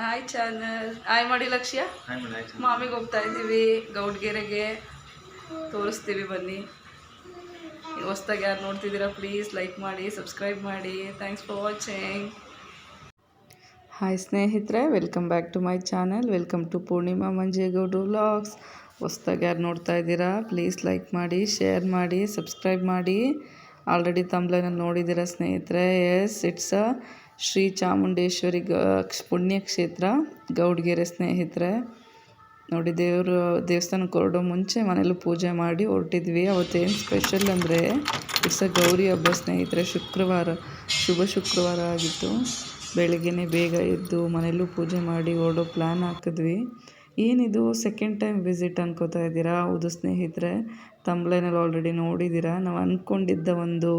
Hi channel hi ಮಾಡಿ ಲಕ್ಷ್ಯ ಮಾಮಿಗೆ ಹೋಗ್ತಾ ಇದ್ದೀವಿ. ಗೌಡ್ಗೆರೆಗೆ ತೋರಿಸ್ತೀವಿ ಬನ್ನಿ. ಹೊಸ್ದಾಗಿ ಯಾರು ನೋಡ್ತಿದ್ದೀರಾ ಪ್ಲೀಸ್ ಲೈಕ್ ಮಾಡಿ ಸಬ್ಸ್ಕ್ರೈಬ್ ಮಾಡಿ. ಥ್ಯಾಂಕ್ಸ್ ಫಾರ್ ವಾಚಿಂಗ್ ಹಾಯ್ ಸ್ನೇಹಿತರೆ. Welcome back to my channel welcome to Purnima Manjegowdru vlogs ಹೊಸ್ದಾಗಿ ಯಾರು ನೋಡ್ತಾ ಇದ್ದೀರಾ ಪ್ಲೀಸ್ ಲೈಕ್ ಮಾಡಿ ಶೇರ್ ಮಾಡಿ ಸಬ್ಸ್ಕ್ರೈಬ್ ಮಾಡಿ. ಆಲ್ರೆಡಿ ತಮ್ಲನಲ್ಲಿ ನೋಡಿದ್ದೀರಾ ಸ್ನೇಹಿತರೆ. Yes it's a Shri Chamundeshwari ಗ ಪುಣ್ಯಕ್ಷೇತ್ರ ಗೌಡ್ಗೆರೆ ಸ್ನೇಹಿತರೆ. ನೋಡಿ, ದೇವರು ದೇವಸ್ಥಾನಕ್ಕೆ ಹೊರಡೋ ಮುಂಚೆ ಮನೇಲಿ ಪೂಜೆ ಮಾಡಿ ಹೊರಟಿದ್ವಿ. ಅವತ್ತೇನು ಸ್ಪೆಷಲ್ ಅಂದರೆ ಇಟ್ಸ್ ಗೌರಿ ಹಬ್ಬ ಸ್ನೇಹಿತರೆ. ಶುಕ್ರವಾರ, ಶುಭ ಶುಕ್ರವಾರ ಆಗಿತ್ತು. ಬೆಳಗ್ಗೆನೇ ಬೇಗ ಎದ್ದು ಮನೆಯಲ್ಲೂ ಪೂಜೆ ಮಾಡಿ ಹೊರಡೋ ಪ್ಲ್ಯಾನ್ ಹಾಕಿದ್ವಿ. ಏನಿದು ಸೆಕೆಂಡ್ ಟೈಮ್ ವಿಸಿಟ್ ಅನ್ಕೋತಾ ಇದ್ದೀರಾ? ಹೌದು ಸ್ನೇಹಿತರೆ ತಂಬ್ಲೈನಲ್ಲಿ ಆಲ್ರೆಡಿ ನೋಡಿದ್ದೀರಾ? ನಾವು ಅಂದ್ಕೊಂಡಿದ್ದ ಒಂದು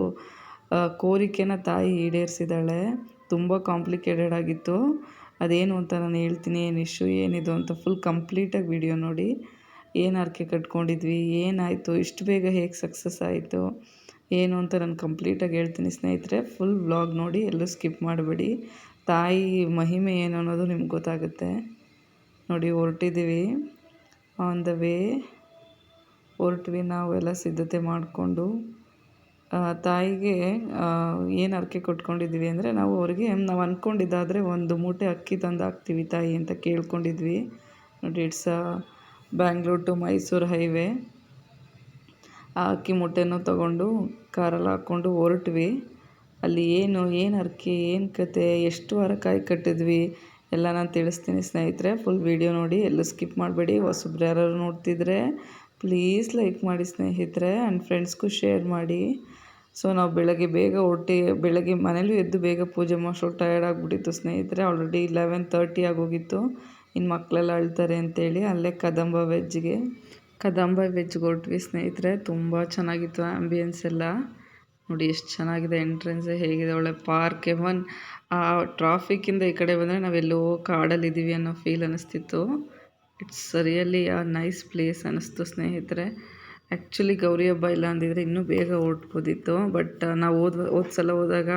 ಕೋರಿಕೆನ ತಾಯಿ ಈಡೇರಿಸಿದ್ದಾಳೆ. ತುಂಬ ಕಾಂಪ್ಲಿಕೇಟೆಡ್ ಆಗಿತ್ತು. ಅದೇನು ಅಂತ ನಾನು ಹೇಳ್ತೀನಿ, ಏನು ಇಶ್ಯೂ ಏನಿದು ಅಂತ ಫುಲ್ ಕಂಪ್ಲೀಟಾಗಿ ವಿಡಿಯೋ ನೋಡಿ. ಏನು ಹರಕೆ ಕಟ್ಕೊಂಡಿದ್ವಿ, ಏನಾಯಿತು, ಇಷ್ಟು ಬೇಗ ಹೇಗೆ ಸಕ್ಸಸ್ ಆಯಿತು, ಏನು ಅಂತ ನಾನು ಕಂಪ್ಲೀಟಾಗಿ ಹೇಳ್ತೀನಿ ಸ್ನೇಹಿತರೆ. ಫುಲ್ ವ್ಲಾಗ್ ನೋಡಿ, ಎಲ್ಲೂ ಸ್ಕಿಪ್ ಮಾಡಬೇಡಿ. ತಾಯಿ ಮಹಿಮೆ ಏನು ಅನ್ನೋದು ನಿಮ್ಗೆ ಗೊತ್ತಾಗುತ್ತೆ. ನೋಡಿ ಹೊರಟಿದ್ದೀವಿ ಆನ್ ದ ವೇ ಹೊರಟ್ವಿ, ನಾವೆಲ್ಲ ಸಿದ್ಧತೆ ಮಾಡಿಕೊಂಡು. ತಾಯಿಗೆ ಏನು ಹರಕೆ ಕೊಟ್ಕೊಂಡಿದ್ವಿ ಅಂದರೆ ನಾವು ಅವ್ರಿಗೆ ನಾವು ಅಂದ್ಕೊಂಡಿದ್ದಾದರೆ ಒಂದು ಮೂಟೆ ಅಕ್ಕಿ ತಂದು ಹಾಕ್ತೀವಿ ತಾಯಿ ಅಂತ ಕೇಳ್ಕೊಂಡಿದ್ವಿ. ನೋಡಿ it's Bangalore to Mysuru highway ಆ ಅಕ್ಕಿ ಮೂಟೆನೂ ತಗೊಂಡು ಕಾರಲ್ಲಿ ಹಾಕ್ಕೊಂಡು ಹೊರಟ್ವಿ. ಅಲ್ಲಿ ಏನು ಏನು ಹರಕೆ ಏನು ಕತೆ, ಎಷ್ಟು ವಾರ ಕಾಯಿ ಕಟ್ಟಿದ್ವಿ, ಎಲ್ಲ ನಾನು ತಿಳಿಸ್ತೀನಿ ಸ್ನೇಹಿತರೆ. ಫುಲ್ ವೀಡಿಯೋ ನೋಡಿ, ಎಲ್ಲೂ ಸ್ಕಿಪ್ ಮಾಡಬೇಡಿ. ಹೊಸಬ್ರು ಯಾರು ನೋಡ್ತಿದ್ರೆ ಪ್ಲೀಸ್ ಲೈಕ್ ಮಾಡಿ ಸ್ನೇಹಿತರೆ ಆ್ಯಂಡ್ ಫ್ರೆಂಡ್ಸ್ಗೂ ಶೇರ್ ಮಾಡಿ. ಸೊ ನಾವು ಬೆಳಗ್ಗೆ ಬೇಗ ಹೊಟ್ಟೆ ಬೆಳಗ್ಗೆ ಮನೇಲೂ ಎದ್ದು ಬೇಗ ಪೂಜೆ ಮಾಡಿಸೋ ಟಯರ್ಡ್ ಆಗಿಬಿಟ್ಟಿತ್ತು. ಸ್ನೇಹಿತರೆ ಆಲ್ರೆಡಿ ಇಲೆವೆನ್ ತರ್ಟಿ ಆಗೋಗಿತ್ತು. ಇನ್ನು ಮಕ್ಕಳೆಲ್ಲ ಅಳ್ತಾರೆ ಅಂತೇಳಿ ಅಲ್ಲೇ ಕದಂಬ ವೆಜ್ಗೆ ಕದಂಬ ವೆಜ್ಗೆ ಹೊರಟ್ವಿ ಸ್ನೇಹಿತರೆ. ತುಂಬ ಚೆನ್ನಾಗಿತ್ತು ಆ್ಯಂಬಿಯನ್ಸ್ ಎಲ್ಲ. ನೋಡಿ ಎಷ್ಟು ಚೆನ್ನಾಗಿದೆ ಎಂಟ್ರೆನ್ಸ್ ಹೇಗಿದೆ. ಒಳ್ಳೆ ಪಾರ್ಕ್ ಎವನ್ ಆ ಟ್ರಾಫಿಕ್ಕಿಂದ ಈ ಕಡೆ ಬಂದರೆ ನಾವೆಲ್ಲೋ ಕಾಡಲ್ಲಿದ್ದೀವಿ ಅನ್ನೋ ಫೀಲ್ ಅನ್ನಿಸ್ತಿತ್ತು it's really a nice place ಅನ್ನಿಸ್ತು ಸ್ನೇಹಿತರೆ. ಆ್ಯಕ್ಚುಲಿ ಗೌರಿ ಹಬ್ಬ ಇಲ್ಲ ಅಂದಿದ್ದರೆ ಇನ್ನೂ ಬೇಗ ಹೊರಟ್ಬೋದಿತ್ತು ಬಟ್ ನಾವು ಹೋದ ಹೋದ ಸಲ ಹೋದಾಗ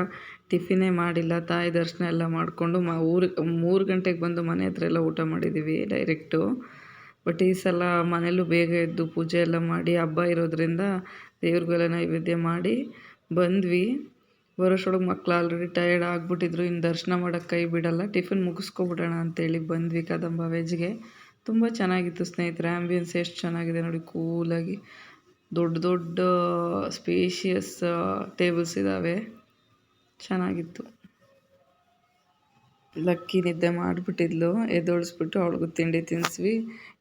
ಟಿಫಿನೇ ಮಾಡಿಲ್ಲ. ತಾಯಿ ದರ್ಶನ ಎಲ್ಲ ಮಾಡಿಕೊಂಡು ಮ ಊರಿಗೆ ಮೂರು ಗಂಟೆಗೆ ಬಂದು ಮನೆ ಹತ್ರ ಎಲ್ಲ ಊಟ ಮಾಡಿದ್ದೀವಿ ಡೈರೆಕ್ಟು ಬಟ್ ಈ ಸಲ ಮನೇಲೂ ಬೇಗ ಎದ್ದು ಪೂಜೆ ಎಲ್ಲ ಮಾಡಿ, ಹಬ್ಬ ಇರೋದ್ರಿಂದ ದೇವ್ರಿಗೆಲ್ಲ ನೈವೇದ್ಯ ಮಾಡಿ ಬಂದ್ವಿ. ಬರೋಷ್ಟೊಳಗೆ ಮಕ್ಳು ಆಲ್ರೆಡಿ ಟಯರ್ಡ್ ಆಗಿಬಿಟ್ಟಿದ್ರು. ಇನ್ನು ದರ್ಶನ ಮಾಡೋಕ್ಕೆ ಕೈ ಬಿಡಲ್ಲ. ಟಿಫಿನ್ ಮುಗಿಸ್ಕೊಬಿಡೋಣ ಅಂತೇಳಿ ಬಂದ್ವಿ ಕದಂಬ ವೆಜ್ಗೆ ತುಂಬ ಚೆನ್ನಾಗಿತ್ತು ಸ್ನೇಹಿತರೆ ಆ್ಯಂಬಿಯನ್ಸ್ ಎಷ್ಟು ಚೆನ್ನಾಗಿದೆ ನೋಡಿ ಕೂಲಾಗಿ ದೊಡ್ಡ ದೊಡ್ಡ ಸ್ಪೇಷಿಯಸ್ ಟೇಬಲ್ಸ್ ಇದ್ದಾವೆ ಚೆನ್ನಾಗಿತ್ತು. ಲಕ್ಕಿ ನಿದ್ದೆ ಮಾಡಿಬಿಟ್ಟಿದ್ಲು, ಎದ್ದೊಳಿಸ್ಬಿಟ್ಟು ಅವಳಿಗೂ ತಿಂಡಿ ತಿನ್ಸ್ವಿ.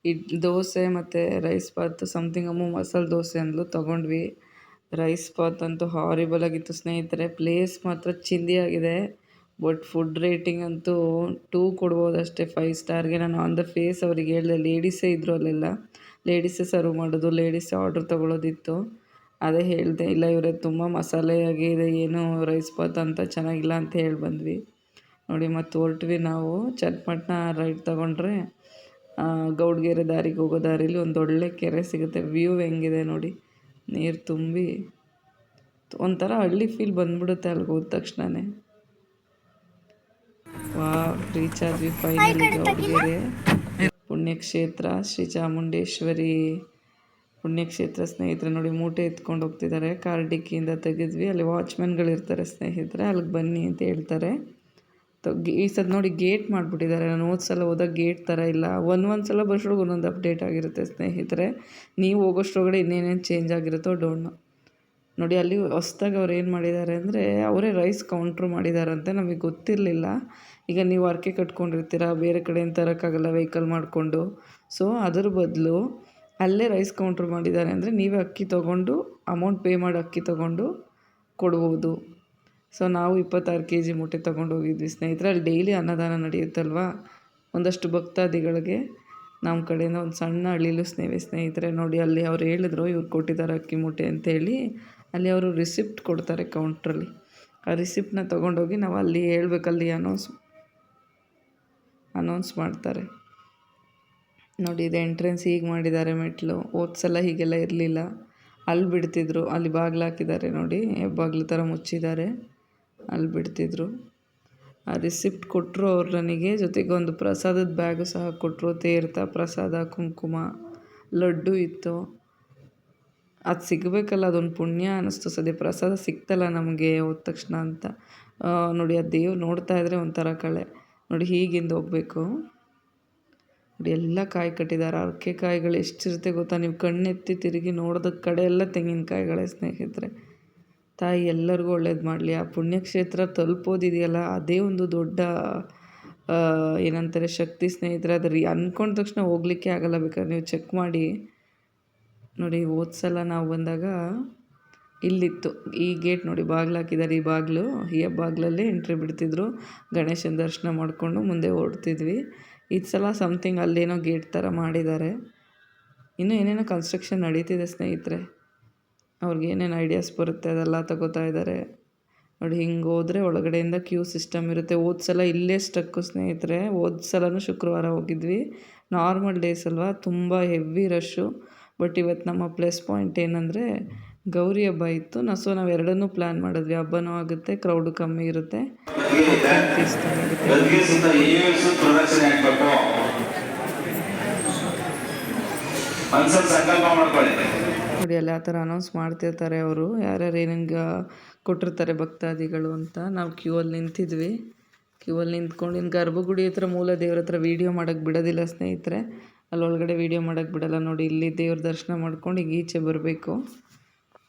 ಇಡ್, ದೋಸೆ ಮತ್ತು ರೈಸ್ ಬಾತ್ ಸಮಥಿಂಗ್ ಅಮ್ಮ ಮಸಾಲೆ ದೋಸೆ ಅಂದ್ಲು, ತೊಗೊಂಡ್ವಿ. ರೈಸ್ ಬಾತ್ ಅಂತೂ ಹಾರಿಬಲ್ ಆಗಿತ್ತು ಸ್ನೇಹಿತರೆ ಪ್ಲೇಸ್ ಮಾತ್ರ ಚಿಂದಿಯಾಗಿದೆ. ಬಟ್ ಫುಡ್ ರೇಟಿಂಗ್ ಅಂತೂ ಟೂ ಕೊಡ್ಬೋದು ಅಷ್ಟೇ ಫೈವ್ ಸ್ಟಾರ್ಗೆ ನಾನು ಆನ್ ದ ಫೇಸ್ ಅವ್ರಿಗೆ ಹೇಳಿದೆ ಲೇಡೀಸೇ ಇದ್ದರು ಅಲ್ಲೆಲ್ಲ ಲೇಡೀಸೇ ಸರ್ವ್ ಮಾಡೋದು ಲೇಡೀಸೇ ಆರ್ಡ್ರ್ ತೊಗೊಳೋದಿತ್ತು. ಅದೇ ಹೇಳಿದೆ, ಇಲ್ಲ ಇವರೇ, ತುಂಬ ಮಸಾಲೆಯಾಗಿದೆ ಏನು ರೈಸ್ ಬಾತ್ ಅಂತ ಚೆನ್ನಾಗಿಲ್ಲ ಅಂತ ಹೇಳಿ ಬಂದ್ವಿ. ನೋಡಿ, ಮತ್ತು ಹೊರಟ್ವಿ ನಾವು, ಚಟ್ಪಟ್ನ ರೈಟ್ ತಗೊಂಡ್ರೆ ಗೌಡ್ಗೆರೆ ದಾರಿಗೆ ಹೋಗೋ ದಾರಿಲಿ ಒಂದು ಒಳ್ಳೆ ಕೆರೆ ಸಿಗುತ್ತೆ. ವ್ಯೂ ಹೆಂಗಿದೆ ನೋಡಿ, ನೀರು ತುಂಬಿ, ಒಂಥರ ಹಳ್ಳಿ ಫೀಲ್ ಬಂದ್ಬಿಡುತ್ತೆ ಅಲ್ಲಿಗೆ ಹೋದ ತಕ್ಷಣವೇ ವಾ ರೀಚ್ ಆದ್ವಿ ಫೈನಲಿ ಗೌಡ್ಗೆರೆ ಪುಣ್ಯಕ್ಷೇತ್ರ, ಶ್ರೀ ಚಾಮುಂಡೇಶ್ವರಿ ಪುಣ್ಯಕ್ಷೇತ್ರ ಸ್ನೇಹಿತರೆ ನೋಡಿ, ಮೂಟೆ ಎತ್ಕೊಂಡು ಹೋಗ್ತಿದ್ದಾರೆ. ಕಾರ್ ಡಿಕ್ಕಿಯಿಂದ ತೆಗೆದ್ವಿ. ಅಲ್ಲಿ ವಾಚ್ಮೆನ್ಗಳು ಇರ್ತಾರೆ ಸ್ನೇಹಿತರೆ. ಅಲ್ಲಿಗೆ ಬನ್ನಿ ಅಂತ ಹೇಳ್ತಾರೆ. ಈ ಸದ್ ನೋಡಿ ಗೇಟ್ ಮಾಡಿಬಿಟ್ಟಿದ್ದಾರೆ. ನಾನು ಹೋದ ಸಲ ಹೋದಾಗ ಗೇಟ್ ಥರ ಇಲ್ಲ. ಒಂದು ಒಂದು ಸಲ ಬರೋಷ್ಟ್ರೊಳಗೆ ಒಂದೊಂದು ಅಪ್ಡೇಟ್ ಆಗಿರುತ್ತೆ ಸ್ನೇಹಿತರೆ. ನೀವು ಹೋಗೋಷ್ಟ್ರೊಳಗಡೆ ಇನ್ನೇನೇನು ಚೇಂಜ್ ಆಗಿರುತ್ತೋ ಡೋಂಟ್ ನೋಡಿ, ಅಲ್ಲಿ ಹೊಸ್ದಾಗಿ ಅವ್ರು ಏನು ಮಾಡಿದ್ದಾರೆ ಅಂದರೆ, ಅವರೇ ರೈಸ್ ಕೌಂಟ್ರ್ ಮಾಡಿದಾರಂತೆ, ನಮಗೆ ಗೊತ್ತಿರಲಿಲ್ಲ. ಈಗ ನೀವು ಅರ್ಕೆ ಕಟ್ಕೊಂಡಿರ್ತೀರ, ಬೇರೆ ಕಡೆಯಿಂದ ತರೋಕ್ಕಾಗಲ್ಲ ವೆಹಿಕಲ್ ಮಾಡಿಕೊಂಡು. ಸೊ ಅದ್ರ ಬದಲು ಅಲ್ಲೇ ರೈಸ್ ಕೌಂಟ್ರ್ ಮಾಡಿದ್ದಾರೆ ಅಂದರೆ, ನೀವೇ ಅಕ್ಕಿ ತೊಗೊಂಡು ಅಮೌಂಟ್ ಪೇ ಮಾಡಿ ಅಕ್ಕಿ ತೊಗೊಂಡು ಕೊಡ್ಬೋದು. ಸೊ ನಾವು ಇಪ್ಪತ್ತಾರು ಕೆ ಜಿ ಮೂಟೆ ತೊಗೊಂಡು ಹೋಗಿದ್ವಿ. ಸ್ನೇಹಿತರೆ, ಅಲ್ಲಿ ಡೈಲಿ ಅನ್ನದಾನ ನಡೆಯುತ್ತಲ್ವಾ? ಒಂದಷ್ಟು ಭಕ್ತಾದಿಗಳಿಗೆ ನಮ್ಮ ಕಡೆಯಿಂದ ಒಂದು ಸಣ್ಣ ಹಳ್ಳಿಲೂ ಸ್ನೇಹಿ ಸ್ನೇಹಿತರೆ ನೋಡಿ, ಅಲ್ಲಿ ಅವ್ರು ಹೇಳಿದ್ರು, ಇವ್ರು ಕೊಟ್ಟಿದ್ದಾರೆ ಅಕ್ಕಿ ಮೂಟೆ ಅಂತೇಳಿ. ಅಲ್ಲಿ ಅವರು ರಿಸಿಪ್ಟ್ ಕೊಡ್ತಾರೆ ಕೌಂಟ್ರಲ್ಲಿ ಆ ರಿಸಿಪ್ಟನ್ನ ತೊಗೊಂಡೋಗಿ ನಾವು ಅಲ್ಲಿ ಹೇಳಬೇಕಲ್ಲಿ ಅನೌನ್ಸ್ ಅನೌನ್ಸ್ ಮಾಡ್ತಾರೆ. ನೋಡಿ, ಇದು ಎಂಟ್ರೆನ್ಸ್ ಹೀಗೆ ಮಾಡಿದ್ದಾರೆ ಮೆಟ್ಲು. ಓದ್ಸಲ್ಲ ಹೀಗೆಲ್ಲ ಇರಲಿಲ್ಲ. ಅಲ್ಲಿ ಬಿಡ್ತಿದ್ರು. ಅಲ್ಲಿ ಬಾಗಿಲು ಹಾಕಿದ್ದಾರೆ ನೋಡಿ, ಬಾಗಿಲು ಥರ ಮುಚ್ಚಿದ್ದಾರೆ. ಅಲ್ಲಿ ಬಿಡ್ತಿದ್ರು. ಆ ರಿಸಿಪ್ಟ್ ಕೊಟ್ಟರು ಅವ್ರು ನನಗೆ. ಜೊತೆಗೆ ಒಂದು ಪ್ರಸಾದದ ಬ್ಯಾಗು ಸಹ ಕೊಟ್ಟರು ತೀರ್ಥ ಪ್ರಸಾದ, ಕುಂಕುಮ, ಲಡ್ಡು ಇತ್ತು. ಅದು ಸಿಗಬೇಕಲ್ಲ, ಅದೊಂದು ಪುಣ್ಯ ಅನ್ನಿಸ್ತು ಸದ್ಯ. ಪ್ರಸಾದ ಸಿಕ್ತಲ್ಲ ನಮಗೆ ಹೋದ ತಕ್ಷಣ ಅಂತ. ನೋಡಿ, ಆ ದೇವ್ರು ನೋಡ್ತಾ ಇದ್ರೆ ಒಂಥರ ಕಳೆ. ನೋಡಿ, ಹೀಗಿಂದ ಹೋಗ್ಬೇಕು. ನೋಡಿ, ಎಲ್ಲ ಕಾಯಿ ಕಟ್ಟಿದ್ದಾರೆ ಅರಕೆ ಕಾಯಿಗಳು ಎಷ್ಟಿರುತ್ತೆ ಗೊತ್ತಾ? ನೀವು ಕಣ್ಣೆತ್ತಿ ತಿರುಗಿ ನೋಡಿದ ಕಡೆ ಎಲ್ಲ ತೆಂಗಿನಕಾಯಿಗಳೇ ಸ್ನೇಹಿತರೆ. ತಾಯಿ ಎಲ್ಲರಿಗೂ ಒಳ್ಳೇದು ಮಾಡಲಿ. ಆ ಪುಣ್ಯಕ್ಷೇತ್ರ ತಲುಪೋದಿದೆಯಲ್ಲ, ಅದೇ ಒಂದು ದೊಡ್ಡ ಏನಂತಾರೆ ಶಕ್ತಿ ಸ್ನೇಹಿತರೆ. ಅದು ಅಂದ್ಕೊಂಡ ತಕ್ಷಣ ಹೋಗ್ಲಿಕ್ಕೆ ಆಗಲ್ಲ ಬೇಕಾದ್ರೆ. ನೀವು ಚೆಕ್ ಮಾಡಿ. ನೋಡಿ ಹೋದ ನಾವು ಬಂದಾಗ ಇಲ್ಲಿತ್ತು. ಈ ಗೇಟ್ ನೋಡಿ, ಬಾಗಿಲು ಹಾಕಿದ್ದಾರೆ. ಈ ಬಾಗಿಲು, ಈ ಬಾಗಿಲಲ್ಲಿ ಎಂಟ್ರಿ ಬಿಡ್ತಿದ್ರು. ಗಣೇಶನ ದರ್ಶನ ಮಾಡಿಕೊಂಡು ಮುಂದೆ ಹೊರಡ್ತಿದ್ವಿ ಈ ಸಲ ಸಮಥಿಂಗ್ ಅಲ್ಲೇನೋ ಗೇಟ್ ಥರ ಮಾಡಿದ್ದಾರೆ. ಇನ್ನೂ ಏನೇನೋ ಕನ್ಸ್ಟ್ರಕ್ಷನ್ ನಡೀತಿದೆ ಸ್ನೇಹಿತರೆ. ಅವ್ರಿಗೆ ಏನೇನು ಐಡಿಯಾಸ್ ಬರುತ್ತೆ ಅದೆಲ್ಲ ತಗೋತಾ ಇದ್ದಾರೆ. ನೋಡಿ, ಹಿಂಗೆ ಹೋದರೆ ಒಳಗಡೆಯಿಂದ ಕ್ಯೂ ಸಿಸ್ಟಮ್ ಇರುತ್ತೆ. ಹೋದ ಇಲ್ಲೇ ಸ್ಟಕ್ಕು ಸ್ನೇಹಿತರೆ. ಹೋದ ಶುಕ್ರವಾರ ಹೋಗಿದ್ವಿ. ನಾರ್ಮಲ್ ಡೇಸ್ ಅಲ್ವಾ? ತುಂಬ ಹೆವಿ ರಶ್ಶು ಬಟ್ ಇವತ್ತು ನಮ್ಮ ಪ್ಲಸ್ ಪಾಯಿಂಟ್ ಏನಂದರೆ ಗೌರಿ ಹಬ್ಬ ಇತ್ತು. ನಾ ಸೊ ನಾವು ಎರಡನ್ನೂ ಪ್ಲ್ಯಾನ್ ಮಾಡಿದ್ವಿ. ಹಬ್ಬನೂ ಆಗುತ್ತೆ ಕ್ರೌಡು ಕಮ್ಮಿ ಇರುತ್ತೆ. ನೋಡಿ ಅಲ್ಲಿ ಆ ಥರ ಅನೌನ್ಸ್ ಮಾಡ್ತಿರ್ತಾರೆ ಅವರು. ಯಾರ್ಯಾರು ಏನೇನು ಕೊಟ್ಟಿರ್ತಾರೆ ಭಕ್ತಾದಿಗಳು ಅಂತ ನಾವು ಕ್ಯೂ ಅಲ್ಲಿ ನಿಂತಿದ್ವಿ. ಕ್ಯೂ ಅಲ್ಲಿ ನಿಂತ್ಕೊಂಡು ಇನ್ನು ಗರ್ಭಗುಡಿ ಹತ್ರ ಮೂಲ ದೇವ್ರ ಹತ್ರ ವೀಡಿಯೋ ಮಾಡೋಕ್ಕೆ ಬಿಡೋದಿಲ್ಲ ಸ್ನೇಹಿತರೆ. ಅಲ್ಲಿ ಒಳಗಡೆ ವೀಡಿಯೋ ಮಾಡೋಕೆ ಬಿಡಲ್ಲ ನೋಡಿ, ಇಲ್ಲಿ ದೇವ್ರ ದರ್ಶನ ಮಾಡ್ಕೊಂಡು ಈಗ ಈಚೆ ಬರಬೇಕು.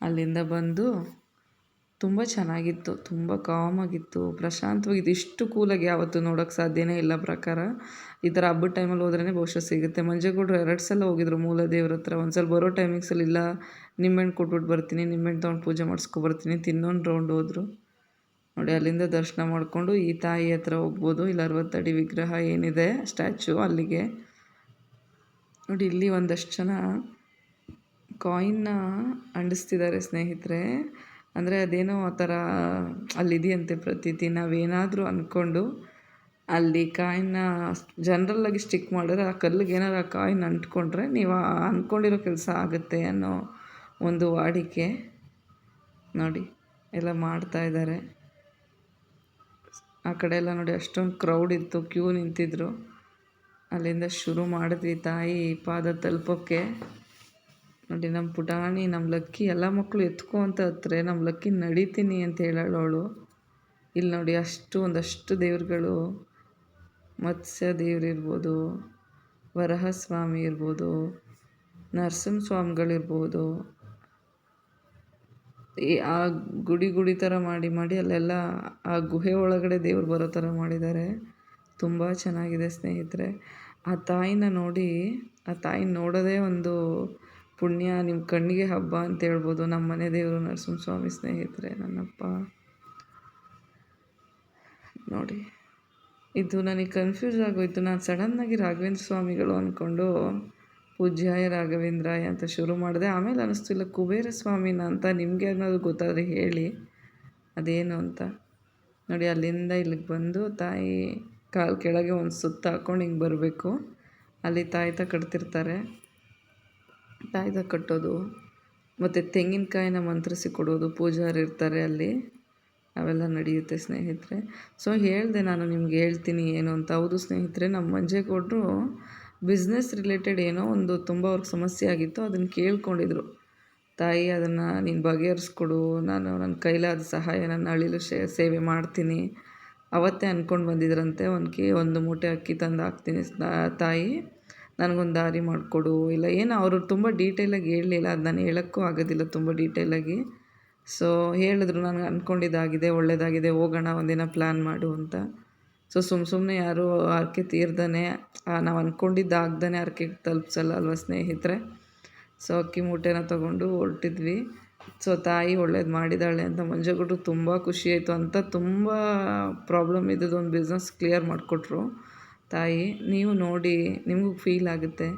ಅಲ್ಲಿಂದ ಬಂದು ತುಂಬ ಚೆನ್ನಾಗಿತ್ತು, ತುಂಬ ಕಾಮಾಗಿತ್ತು ಪ್ರಶಾಂತವಾಗಿತ್ತು. ಇಷ್ಟು ಕೂಲಾಗಿ ಯಾವತ್ತೂ ನೋಡೋಕ್ಕೆ ಸಾಧ್ಯನೇ ಇಲ್ಲ ಪ್ರಕಾರ. ಈ ಥರ ಹಬ್ಬದ ಟೈಮಲ್ಲಿ ಹೋದ್ರೇ ಬಹುಶಃ ಸಿಗುತ್ತೆ. ಮಂಜೇಗೌಡರು ಎರಡು ಸಲ ಹೋಗಿದ್ರು ಮೂಲ ದೇವ್ರ ಹತ್ರ. ಒಂದು ಸಲ ಬರೋ ಟೈಮಿಂಗ್ಸಲ್ಲಿ ಇಲ್ಲ ನಿಂಬೆಹಣ್ಣು ಕೊಟ್ಬಿಟ್ಟು ಬರ್ತೀನಿ ನಿಂಬೆಹಣ್ಣು ತೊಗೊಂಡು ಪೂಜೆ ಮಾಡಿಸ್ಕೊಬರ್ತೀನಿ ತಿನ್ನೊಂದು ರೌಂಡ್ ಹೋದರು. ನೋಡಿ, ಅಲ್ಲಿಂದ ದರ್ಶನ ಮಾಡಿಕೊಂಡು ಈ ತಾಯಿ ಹತ್ರ ಹೋಗ್ಬೋದು. ಇಲ್ಲ ಅರವತ್ತಡಿ ವಿಗ್ರಹ ಏನಿದೆ ಸ್ಟ್ಯಾಚು ಅಲ್ಲಿಗೆ. ನೋಡಿ, ಇಲ್ಲಿ ಒಂದಷ್ಟು ಜನ ಕಾಯಿನ್ನ ಅಂಡಿಸ್ತಿದ್ದಾರೆ ಸ್ನೇಹಿತರೆ. ಅಂದರೆ ಅದೇನೋ ಆ ಥರ ಅಲ್ಲಿದೆಯಂತೆ ಪ್ರತೀತಿ. ನಾವೇನಾದರೂ ಅಂದ್ಕೊಂಡು ಅಲ್ಲಿ ಕಾಯಿನ ಜನ್ರಲ್ಲಾಗಿ ಸ್ಟಿಕ್ ಮಾಡಿದ್ರೆ ಆ ಕಲ್ಲಿಗೆ ಏನಾರು ಆ ಕಾಯಿನ್ ಅಂಟ್ಕೊಂಡ್ರೆ ನೀವು ಅಂದ್ಕೊಂಡಿರೋ ಕೆಲಸ ಆಗುತ್ತೆ ಅನ್ನೋ ಒಂದು ವಾಡಿಕೆ ನೋಡಿ, ಎಲ್ಲ ಮಾಡ್ತಾ ಇದ್ದಾರೆ. ಆ ಕಡೆ ಎಲ್ಲ ನೋಡಿ, ಅಷ್ಟೊಂದು ಕ್ರೌಡ್ ಇತ್ತು ಕ್ಯೂ ನಿಂತಿದ್ರು. ಅಲ್ಲಿಂದ ಶುರು ಮಾಡಿದ್ವಿ ತಾಯಿ ಪಾದ ತಲುಪೋಕ್ಕೆ. ನೋಡಿ, ನಮ್ಮ ಪುಟಾಣಿ, ನಮ್ಮ ಲಕ್ಕಿ, ಎಲ್ಲ ಮಕ್ಕಳು ಎತ್ಕೊ ಅಂತ ಹತ್ರೆ ನಮ್ಮ ಲಕ್ಕಿ ನಡೀತೀನಿ ಅಂತ ಹೇಳೋಳು ಇಲ್ಲಿ ನೋಡಿ, ಅಷ್ಟು ಒಂದಷ್ಟು ದೇವ್ರುಗಳು, ಮತ್ಸ್ಯ ದೇವ್ರು ಇರ್ಬೋದು, ವರಹಸ್ವಾಮಿ ಇರ್ಬೋದು ನರಸಿಂಹ ಸ್ವಾಮಿಗಳಿರ್ಬೋದು ಈ ಆ ಗುಡಿ ಗುಡಿ ಥರ ಮಾಡಿ ಮಾಡಿ, ಅಲ್ಲೆಲ್ಲ ಆ ಗುಹೆ ಒಳಗಡೆ ದೇವ್ರು ಬರೋ ಥರ ಮಾಡಿದ್ದಾರೆ. ತುಂಬ ಚೆನ್ನಾಗಿದೆ ಸ್ನೇಹಿತರೆ. ಆ ತಾಯಿನ ನೋಡಿ, ಆ ತಾಯಿನ ನೋಡೋದೇ ಒಂದು ಪುಣ್ಯ ನಿಮ್ಮ ಕಣ್ಣಿಗೆ ಹಬ್ಬ ಅಂತ ಹೇಳ್ಬೋದು. ನಮ್ಮ ಮನೆ ದೇವರು ನರಸಿಂಹಸ್ವಾಮಿ ಸ್ನೇಹಿತರೆ, ನನ್ನಪ್ಪ. ನೋಡಿ, ಇದು ನನಗೆ ಕನ್ಫ್ಯೂಸ್ ಆಗೋಯ್ತು. ನಾನು ಸಡನ್ನಾಗಿ ರಾಘವೇಂದ್ರ ಸ್ವಾಮಿಗಳು ಅಂದ್ಕೊಂಡು ಪೂಜ್ಯಾಯ ರಾಘವೇಂದ್ರಾಯ ಅಂತ ಶುರು ಮಾಡಿದೆ. ಆಮೇಲೆ ಅನ್ನಿಸ್ತಿಲ್ಲ ಕುಬೇರ ಸ್ವಾಮಿನ ಅಂತ ನಿಮಗೆ ಅನ್ನೋದು ಗೊತ್ತಾದರೆ ಹೇಳಿ. ಅದೇನು ಅಂತ? ನೋಡಿ, ಅಲ್ಲಿಂದ ಇಲ್ಲಿಗೆ ಬಂದು ತಾಯಿ ಕಾಲು ಕೆಳಗೆ ಒಂದು ಸುತ್ತ ಹಾಕ್ಕೊಂಡು ಹಿಂಗೆ ಬರಬೇಕು. ಅಲ್ಲಿ ತಾಯ್ತ ಕಟ್ತಿರ್ತಾರೆ. ತಾಯ್ತ ಕಟ್ಟೋದು, ಮತ್ತು ತೆಂಗಿನಕಾಯಿನ ಮಂತ್ರಿಸಿ ಕೊಡೋದು ಪೂಜಾರಿ ಇರ್ತಾರೆ ಅಲ್ಲಿ. ಅವೆಲ್ಲ ನಡೆಯುತ್ತೆ ಸ್ನೇಹಿತರೆ. ಸೊ ಹೇಳಿದೆ ನಾನು ನಿಮ್ಗೆ ಹೇಳ್ತೀನಿ ಏನು ಅಂತ. ಹೌದು ಸ್ನೇಹಿತರೆ, ನಮ್ಮ ಮಂಜೇಗೌಡರು ಬಿಸ್ನೆಸ್ ರಿಲೇಟೆಡ್ ಏನೋ ಒಂದು ತುಂಬ ಅವ್ರಿಗೆ ಸಮಸ್ಯೆ ಆಗಿತ್ತು, ಅದನ್ನು ಕೇಳ್ಕೊಂಡಿದ್ರು. ತಾಯಿ, ಅದನ್ನು ನೀನು ಬಗೆಹರಿಸ್ಕೊಡು. ನಾನು ನನ್ನ ಕೈಲಾದ ಸಹಾಯ, ನನ್ನ ಅಳಿಲು ಸೇವೆ ಮಾಡ್ತೀನಿ. ಅವತ್ತೇ ಅಂದ್ಕೊಂಡು ಬಂದಿದ್ರಂತೆ. ಒಂದು ಕಿ ಒಂದು ಮೂಟೆ ಅಕ್ಕಿ ತಂದು ಹಾಕ್ತೀನಿ ತಾಯಿ. ನನಗೊಂದು ದಾರಿ ಮಾಡಿಕೊಡು. ಇಲ್ಲ, ಏನು ಅವರು ತುಂಬ ಡೀಟೇಲಾಗಿ ಹೇಳಲಿಲ್ಲ. ಅದು ನಾನು ಹೇಳೋಕ್ಕೂ ಆಗೋದಿಲ್ಲ ತುಂಬ ಡೀಟೇಲಾಗಿ ಸೊ ಹೇಳಿದ್ರು, ನನಗೆ ಅಂದ್ಕೊಂಡಿದ್ದಾಗಿದೆ ಒಳ್ಳೆಯದಾಗಿದೆ ಹೋಗೋಣ, ಒಂದಿನ ಪ್ಲ್ಯಾನ್ ಮಾಡು ಅಂತ. ಸೊ ಸುಮ್ಮ ಸುಮ್ಮನೆ ಯಾರೂ ಹರಕೆ ತೀರ್ದಾನೆ. ನಾವು ಅಂದ್ಕೊಂಡಿದ್ದಾಗ್ದೇ ಹರಕೆ ತಲುಪ್ಸಲ್ಲ ಅಲ್ವಾ ಸ್ನೇಹಿತರೆ. ಸೊ ಅಕ್ಕಿ ಮೂಟೆನ ತೊಗೊಂಡು ಹೊರಟಿದ್ವಿ. ಸೊ ತಾಯಿ ಒಳ್ಳೇದು ಮಾಡಿದ್ದಾಳೆ ಅಂತ ಮಂಜುಗಡ್ಡು ತುಂಬ ಖುಷಿ ಆಯಿತು ಅಂತ ತುಂಬ ಪ್ರಾಬ್ಲಮ್ ಇದ್ದದ್ದು ಒಂದು ಬಿಸ್ನೆಸ್ ಕ್ಲಿಯರ್ ಮಾಡಿಕೊಟ್ರು ತಾಯಿ. ನೀವು ನೋಡಿ ನಿಮಗೂ ಫೀಲ್ ಆಗುತ್ತೆ.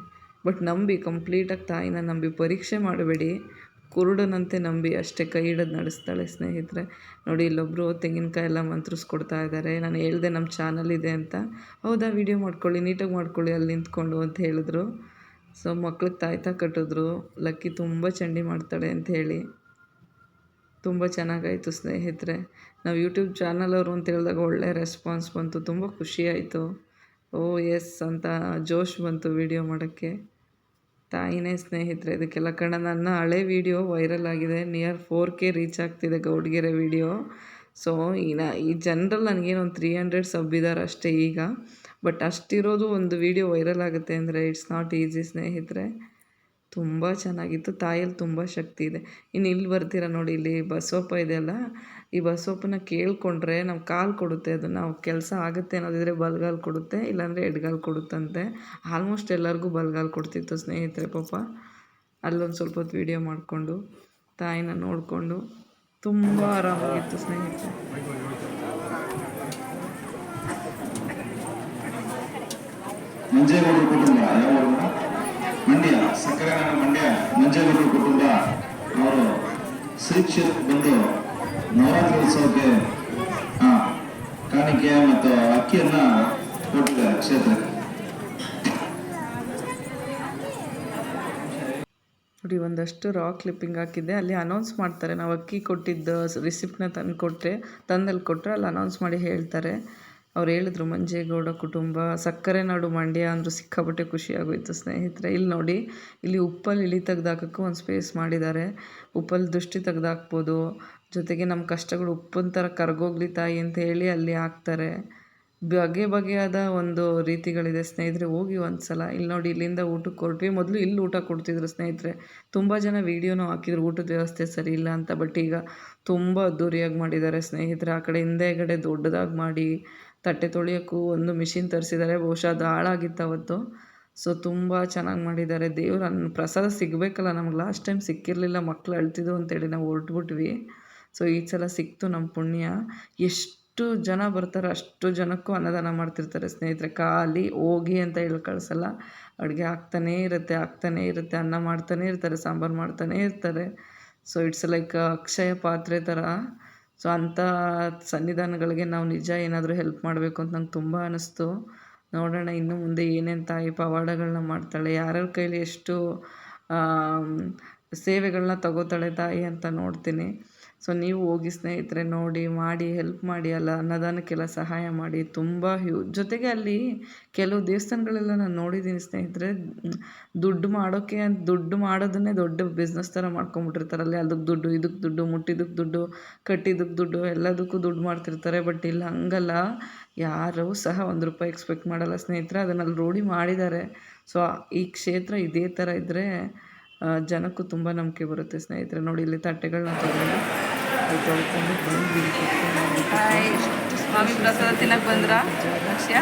ಬಟ್ ನಂಬಿ ಕಂಪ್ಲೀಟಾಗಿ ತಾಯಿನ ನಂಬಿ, ಪರೀಕ್ಷೆ ಮಾಡಬೇಡಿ. ಕುರುಡನಂತೆ ನಂಬಿ ಅಷ್ಟೇ ಕೈ ಹಿಡಿದು ನಡೆಸ್ತಾಳೆ ಸ್ನೇಹಿತರೆ. ನೋಡಿ ಇಲ್ಲೊಬ್ಬರು ತೆಂಗಿನಕಾಯಿ ಎಲ್ಲ ಮಂತ್ರಿಸ್ಕೊಡ್ತಾ ಇದ್ದಾರೆ. ನಾನು ಹೇಳ್ದೆ ನಮ್ಮ ಚಾನಲ್ ಇದೆ ಅಂತ. ಹೌದಾ ವೀಡಿಯೋ ಮಾಡ್ಕೊಳ್ಳಿ, ನೀಟಾಗಿ ಮಾಡ್ಕೊಳ್ಳಿ, ಅಲ್ಲಿ ನಿಂತ್ಕೊಂಡು ಅಂತ ಹೇಳಿದ್ರು. ಸೊ ಮಕ್ಳಿಗೆ ತಾಯ್ತ ಕಟ್ಟಿದ್ರು. ಲಕ್ಕಿ ತುಂಬ ಚಂಡಿ ಮಾಡ್ತಾಳೆ ಅಂತ ಹೇಳಿ. ತುಂಬ ಚೆನ್ನಾಗಾಯಿತು ಸ್ನೇಹಿತರೆ. ನಾವು ಯೂಟ್ಯೂಬ್ ಚಾನಲವರು ಅಂತ ಹೇಳಿದಾಗ ಒಳ್ಳೆ ರೆಸ್ಪಾನ್ಸ್ ಬಂತು. ತುಂಬ ಖುಷಿ ಆಯಿತು. ಓ ಎಸ್ ಅಂತ ಜೋಶ್ ಬಂತು ವಿಡಿಯೋ ಮಾಡೋಕ್ಕೆ. ತಾಯಿನೇ ಸ್ನೇಹಿತರೆ, ಇದಕ್ಕೆಲ್ಲ ಕಣ ನನ್ನ ಹಳೆ ವಿಡಿಯೋ ವೈರಲ್ ಆಗಿದೆ. ನಿಯರ್ ಫೋರ್ ಕೆ ರೀಚ್ ಆಗ್ತಿದೆ ಗೌಡ್ಗೆರೆ ವಿಡಿಯೋ ಸೊ ಇನ್ನ ಈ ಜನರಲ್ ನನಗೇನು ಒಂದು ತ್ರೀ ಹಂಡ್ರೆಡ್ ಸಬ್ ಇದ್ದಾರೆ ಅಷ್ಟೇ ಈಗ. ಬಟ್ ಅಷ್ಟಿರೋದು ಒಂದು ವಿಡಿಯೋ ವೈರಲ್ ಆಗುತ್ತೆ ಅಂದರೆ ಇಟ್ಸ್ ನಾಟ್ ಈಸಿ ಸ್ನೇಹಿತರೆ. ತುಂಬ ಚೆನ್ನಾಗಿತ್ತು. ತಾಯಲ್ಲಿ ತುಂಬ ಶಕ್ತಿ ಇದೆ. ಇನ್ನು ಇಲ್ಲಿ ಬರ್ತೀರಾ ನೋಡಿ, ಇಲ್ಲಿ ಬಸವಪ್ಪ ಇದೆಯಲ್ಲ ಈ ಬಸವಪ್ಪನ ಕೇಳಿಕೊಂಡ್ರೆ ನಾವು ಕಾಲು ಕೊಡುತ್ತೆ ಅದು. ನಾವು ಕೆಲಸ ಆಗುತ್ತೆ ಅನ್ನೋದಿದ್ರೆ ಬಲ್ಗಾಲು ಕೊಡುತ್ತೆ, ಇಲ್ಲಾಂದರೆ ಎಡ್ಗಾಲು ಕೊಡುತ್ತಂತೆ. ಆಲ್ಮೋಸ್ಟ್ ಎಲ್ಲರಿಗೂ ಬಲ್ಗಾಲು ಕೊಡ್ತಿತ್ತು ಸ್ನೇಹಿತರೆ ಪಾಪ. ಅಲ್ಲೊಂದು ಸ್ವಲ್ಪ ಹೊತ್ತು ವೀಡಿಯೋ ಮಾಡಿಕೊಂಡು, ತಾಯಿನ ನೋಡಿಕೊಂಡು ತುಂಬ ಆರಾಮಾಗಿತ್ತು ಸ್ನೇಹಿತರೆ. ಮಂಜೇಗೌಡರ ಕುಟುಂಬ ಯಾವ? ಮಂಡ್ಯ ಸಕ್ಕರೆ ನಗರ ಮಂಡ್ಯ, ಮಂಜೇಗೌಡರ ಕುಟುಂಬ. ಅವರು ಶ್ರೀ ಕ್ಷೇತ್ರಕ್ಕೆ ಬಂದು ನವರಾತ್ರಿ ಉತ್ಸವಕ್ಕೆ ಕಾಣಿಕೆ ಮತ್ತು ಅಕ್ಕಿಯನ್ನ ಕೊಟ್ಟಿದ್ದಾರೆ ಕ್ಷೇತ್ರಕ್ಕೆ. ನೋಡಿ, ಒಂದಷ್ಟು ರಾ ಕ್ಲಿಪ್ಪಿಂಗ್ ಹಾಕಿದ್ದೆ. ಅಲ್ಲಿ ಅನೌನ್ಸ್ ಮಾಡ್ತಾರೆ. ನಾವು ಅಕ್ಕಿ ಕೊಟ್ಟಿದ್ದು ರಿಸಿಪ್ಟನ್ನ ತಂದು ಕೊಟ್ಟರೆ ತಂದಲ್ಲಿ ಕೊಟ್ಟರೆ ಅಲ್ಲಿ ಅನೌನ್ಸ್ ಮಾಡಿ ಹೇಳ್ತಾರೆ. ಅವ್ರು ಹೇಳಿದ್ರು, ಮಂಜೇಗೌಡ ಕುಟುಂಬ, ಸಕ್ಕರೆ ನಾಡು ಮಂಡ್ಯ ಅಂದರು ಸಿಕ್ಕಾಪಟ್ಟೆ ಖುಷಿಯಾಗೋಯ್ತು ಸ್ನೇಹಿತರೆ. ಇಲ್ಲಿ ನೋಡಿ, ಇಲ್ಲಿ ಉಪ್ಪಲ್ಲಿ ಇಳಿ ತೆಗ್ದಾಕಕ್ಕೂ ಒಂದು ಸ್ಪೇಸ್ ಮಾಡಿದ್ದಾರೆ ಉಪ್ಪಲ್ಲಿ ದೃಷ್ಟಿ ತೆಗ್ದಾಕ್ಬೋದು. ಜೊತೆಗೆ ನಮ್ಮ ಕಷ್ಟಗಳು ಉಪ್ಪಿನ ಥರ ಕರ್ಗೋಗ್ಲಿ ತಾಯಿ ಅಂತ ಹೇಳಿ ಅಲ್ಲಿ ಹಾಕ್ತಾರೆ. ಬಗೆ ಬಗೆಯಾದ ಒಂದು ರೀತಿಗಳಿದೆ ಸ್ನೇಹಿತರೆ, ಹೋಗಿ ಒಂದು ಸಲ ಇಲ್ಲಿ ನೋಡಿ, ಇಲ್ಲಿಂದ ಊಟಕ್ಕೆ ಕೊಟ್ವಿ ಮೊದಲು ಇಲ್ಲಿ ಊಟ ಕೊಡ್ತಿದ್ರು ಸ್ನೇಹಿತರೆ. ತುಂಬ ಜನ ವೀಡಿಯೋನೂ ಹಾಕಿದ್ರು, ಊಟದ ವ್ಯವಸ್ಥೆ ಸರಿ ಇಲ್ಲ ಅಂತ. ಬಟ್ ಈಗ ತುಂಬ ಅದ್ದೂರಿಯಾಗಿ ಮಾಡಿದ್ದಾರೆ ಸ್ನೇಹಿತರೆ. ಆ ಕಡೆ ಹಿಂದೆಗಡೆ ದೊಡ್ಡದಾಗಿ ಮಾಡಿ ತಟ್ಟೆ ತೊಳೆಯೋಕ್ಕೂ ಒಂದು ಮಿಷಿನ್ ತರಿಸಿದ್ದಾರೆ. ಬಹುಶಃ ಅದು ಹಾಳಾಗಿತ್ತು ಅವತ್ತು. ಸೊ, ತುಂಬ ಚೆನ್ನಾಗಿ ಮಾಡಿದ್ದಾರೆ. ದೇವ್ರ ಪ್ರಸಾದ ಸಿಗಬೇಕಲ್ಲ ನಮ್ಗೆ. ಲಾಸ್ಟ್ ಟೈಮ್ ಸಿಕ್ಕಿರಲಿಲ್ಲ. ಮಕ್ಳು ಅಳ್ತಿದ್ರು ಅಂತೇಳಿ ನಾವು ಹೊರಟ್ಬಿಟ್ವಿ. ಸೊ, ಈ ಸಲ ಸಿಕ್ತು ನಮ್ಮ ಪುಣ್ಯ. ಎಷ್ಟು ಜನ ಬರ್ತಾರೆ ಅಷ್ಟು ಜನಕ್ಕೂ ಅನ್ನದಾನ ಮಾಡ್ತಿರ್ತಾರೆ ಸ್ನೇಹಿತರೆ. ಖಾಲಿ ಹೋಗಿ ಅಂತ ಹೇಳಿ ಕಳಿಸಲ್ಲ. ಅಡುಗೆ ಆಗ್ತಾನೇ ಇರುತ್ತೆ ಆಗ್ತಾನೇ ಇರುತ್ತೆ. ಅನ್ನ ಮಾಡ್ತಾನೇ ಇರ್ತಾರೆ, ಸಾಂಬಾರು ಮಾಡ್ತಾನೇ ಇರ್ತಾರೆ. ಸೊ, ಇಟ್ಸ್ ಲೈಕ್ ಅಕ್ಷಯ ಪಾತ್ರೆ ಥರ. ಸೊ ಅಂಥ ಸನ್ನಿಧಾನಗಳಿಗೆ ನಾವು ನಿಜ ಏನಾದರೂ ಹೆಲ್ಪ್ ಮಾಡಬೇಕು ಅಂತ ನಂಗೆ ತುಂಬ ಅನ್ನಿಸ್ತು ನೋಡೋಣ, ಇನ್ನು ಮುಂದೆ ಏನೇನು ತಾಯಿ ಪವಾಡಗಳನ್ನ ಮಾಡ್ತಾಳೆ, ಯಾರ್ಯಾರ ಕೈಲಿ ಎಷ್ಟು ಸೇವೆಗಳನ್ನ ತಗೋತಾಳೆ ತಾಯಿ ಅಂತ ನೋಡ್ತೀನಿ. ಸೊ ನೀವು ಹೋಗಿ ಸ್ನೇಹಿತರೆ ನೋಡಿ, ಮಾಡಿ ಹೆಲ್ಪ್ ಮಾಡಿ ಅಲ್ಲ, ಅನ್ನದಾನಕ್ಕೆಲ್ಲ ಸಹಾಯ ಮಾಡಿ. ತುಂಬ ಹ್ಯೂ ಜೊತೆಗೆ ಅಲ್ಲಿ ಕೆಲವು ದೇವಸ್ಥಾನಗಳೆಲ್ಲ ನಾನು ನೋಡಿದ್ದೀನಿ ಸ್ನೇಹಿತರೆ. ದುಡ್ಡು ಮಾಡೋಕ್ಕೆ ಅಂತ ದುಡ್ಡು ಮಾಡೋದನ್ನೇ ದೊಡ್ಡ ಬಿಸ್ನೆಸ್ ಥರ ಮಾಡ್ಕೊಂಬಿಟ್ಟಿರ್ತಾರೆ. ಅಲ್ಲಿ ಅದಕ್ಕೆ ದುಡ್ಡು, ಇದಕ್ಕೆ ದುಡ್ಡು, ಮುಟ್ಟಿದಕ್ಕೆ ದುಡ್ಡು, ಕಟ್ಟಿದಕ್ಕೆ ದುಡ್ಡು, ಎಲ್ಲದಕ್ಕೂ ದುಡ್ಡು ಮಾಡ್ತಿರ್ತಾರೆ. ಬಟ್ ಇಲ್ಲ, ಹಂಗಲ್ಲ. ಯಾರೂ ಸಹ ಒಂದು ರೂಪಾಯಿ ಎಕ್ಸ್ಪೆಕ್ಟ್ ಮಾಡಲ್ಲ ಸ್ನೇಹಿತರೆ. ಅದನ್ನು ಅಲ್ಲಿ ರೂಢಿ ಮಾಡಿದ್ದಾರೆ. ಸೊ ಈ ಕ್ಷೇತ್ರ ಇದೇ ಥರ ಇದ್ದರೆ ಜನಕ್ಕೂ ತುಂಬ ನಂಬಿಕೆ ಬರುತ್ತೆ ಸ್ನೇಹಿತರೆ. ನೋಡಿ, ಇಲ್ಲಿ ತಟ್ಟೆಗಳನ್ನ ತೊಗೊಂಡು ಸ್ವಾಮಿ ಪ್ರಸಾದ ತಿನ್ನಕ್ಕೆ ಬಂದ್ರ ಲಕ್ಷ್ಯ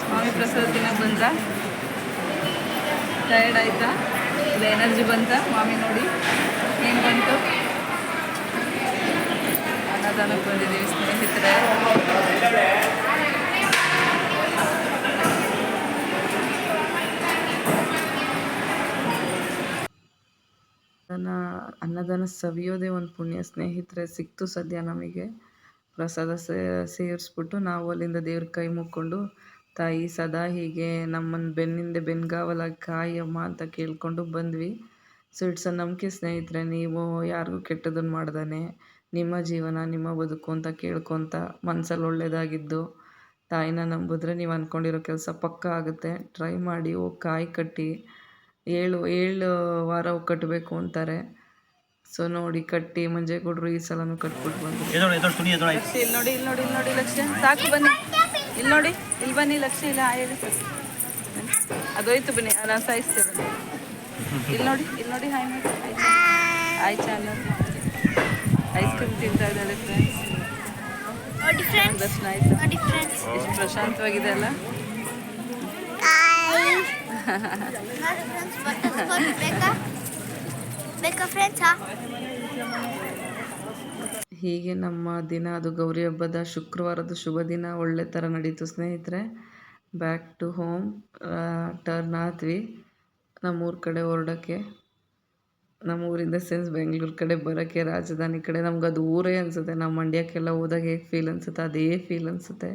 ಸ್ವಾಮಿ ಪ್ರಸಾದ ತಿನ್ನಕ್ಕೆ ಬಂದ್ರ? ಟಯರ್ಡ್ ಆಯ್ತಾ? ಇಲ್ಲ ಎನರ್ಜಿ ಬಂತ? ಮಾಮಿ ನೋಡಿ, ಏನು ಬಂತು? ಅನ್ನದಾನಕ್ಕೆ ಬಂದಿದ್ದೀವಿ ಸ್ನೇಹಿತರೆ. ಅನ್ನದಾನ ಸವಿಯೋದೇ ಒಂದು ಪುಣ್ಯ ಸ್ನೇಹಿತರೆ, ಸಿಕ್ತು ಸದ್ಯ ನಮಗೆ. ಪ್ರಸಾದ ಸೇರಿಸ್ಬಿಟ್ಟು ನಾವು ಅಲ್ಲಿಂದ ದೇವ್ರ ಕೈ ಮುಕ್ಕೊಂಡು, ತಾಯಿ ಸದಾ ಹೀಗೆ ನಮ್ಮನ್ನು ಬೆನ್ನಿಂದ ಬೆನ್ಗಾವಲಾಗಿ ಕಾಯಮ್ಮ ಅಂತ ಕೇಳಿಕೊಂಡು ಬಂದ್ವಿ. ಸೊ ಇಟ್ಸ್ ಅ ನಂಬಿಕೆ ಸ್ನೇಹಿತರೆ, ನೀವು ಯಾರಿಗೂ ಕೆಟ್ಟದನ್ನು ಮಾಡ್ದಾನೆ. ನಿಮ್ಮ ಜೀವನ, ನಿಮ್ಮ ಬದುಕು ಅಂತ ಕೇಳ್ಕೊತ ಮನಸ್ಸಲ್ಲಿ ಒಳ್ಳೆಯದಾಗಿದ್ದು ತಾಯಿನ ನಂಬಿದ್ರೆ ನೀವು ಅಂದ್ಕೊಂಡಿರೋ ಕೆಲಸ ಪಕ್ಕ ಆಗುತ್ತೆ. ಟ್ರೈ ಮಾಡಿ, ಓ, ಕಾಯಿ ಕಟ್ಟಿ, ಏಳು ಏಳು ವಾರ ಕಟ್ಟಬೇಕು ಅಂತಾರೆ. ಸೊ ನೋಡಿ ಕಟ್ಟಿ ಮಂಜೇಗೌಡರು ಈ ಸಲನೂ ಕಟ್ಬಿಟ್ಟು ಬಂದು ಲಕ್ಷ್ಯ ಇಲ್ಲಿ ನೋಡಿ ಇಲ್ಲಿ ನೋಡಿ ಇಲ್ಲಿ ನೋಡಿ ಲಕ್ಷ್ಯ ಸಾಕು ಬನ್ನಿ. ಇಲ್ಲಿ ನೋಡಿ ಇಲ್ಲಿ ಬನ್ನಿ ಲಕ್ಷ್ಯ ಇಲ್ಲ ಹೇಳಿ ಅದೋಯ್ತು ಬನ್ನಿ ನಾನು ಸಾಯಿಸ್ತೇವೆ ಬನ್ನಿ. ಇಲ್ಲಿ ನೋಡಿ ಇಲ್ಲಿ ನೋಡಿ ಹಾಯ್ ಮಾಡಿ ಹಾಯ್. ಚಾನಲ್ ಐಸ್ ಕ್ರೀಮ್ ತಿಂತಾ ಇದ್ದಾಳೆ ಫ್ರೆಂಡ್ಸ್ ದರ್ಶನ ಆಯ್ತು ಎಷ್ಟು ಪ್ರಶಾಂತವಾಗಿದೆ ಅಲ್ಲ. ಬೇಕಾ ಹೀಗೆ ನಮ್ಮ ದಿನ, ಅದು ಗೌರಿ ಹಬ್ಬದ ಶುಕ್ರವಾರದ ಶುಭ ದಿನ, ಒಳ್ಳೆ ಥರ ನಡೀತು ಸ್ನೇಹಿತರೆ. ಬ್ಯಾಕ್ ಟು ಹೋಮ್ ಟರ್ನ್ ಆದ್ವಿ. ನಮ್ಮೂರ ಕಡೆ ಹೊರಡೋಕ್ಕೆ. ನಮ್ಮ ಊರಿಂದ ಸೆನ್ಸ್ ಬೆಂಗಳೂರು ಕಡೆ ಬರೋಕ್ಕೆ, ರಾಜಧಾನಿ ಕಡೆ, ನಮ್ಗೆ ಅದು ಊರೇ ಅನಿಸುತ್ತೆ. ನಾವು ಮಂಡ್ಯಕ್ಕೆಲ್ಲ ಹೋದಾಗ ಹೇಗೆ ಫೀಲ್ ಅನಿಸುತ್ತೆ ಅದೇ ಫೀಲ್ ಅನಿಸುತ್ತೆ.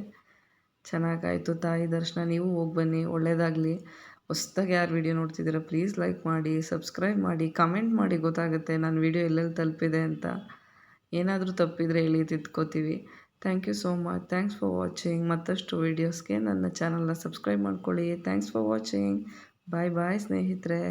ಚೆನ್ನಾಗಾಯಿತು ತಾಯಿ ದರ್ಶನ. ನೀವು ಹೋಗಿ ಬನ್ನಿ ಒಳ್ಳೆಯದಾಗಲಿ ಹೊಸ್ದಾಗಿ ಯಾರು ವಿಡಿಯೋ ನೋಡ್ತಿದ್ದೀರಾ ಪ್ಲೀಸ್ ಲೈಕ್ ಮಾಡಿ ಸಬ್ಸ್ಕ್ರೈಬ್ ಮಾಡಿ ಕಮೆಂಟ್ ಮಾಡಿ ಗೊತ್ತಾಗುತ್ತೆ ನಾನು ವಿಡಿಯೋ ಎಲ್ಲೆಲ್ಲಿ ತಲುಪಿದೆ ಅಂತ. ಏನಾದರೂ ತಪ್ಪಿದರೆ ಹೇಳಿ ತಿದ್ಕೋತೀವಿ. Thank you so much thanks for watching ಮತ್ತಷ್ಟು ವೀಡಿಯೋಸ್ಗೆ ನನ್ನ ಚಾನಲ್ನ ಸಬ್ಸ್ಕ್ರೈಬ್ ಮಾಡ್ಕೊಳ್ಳಿ. Thanks for watching bye bye ಸ್ನೇಹಿತರೆ.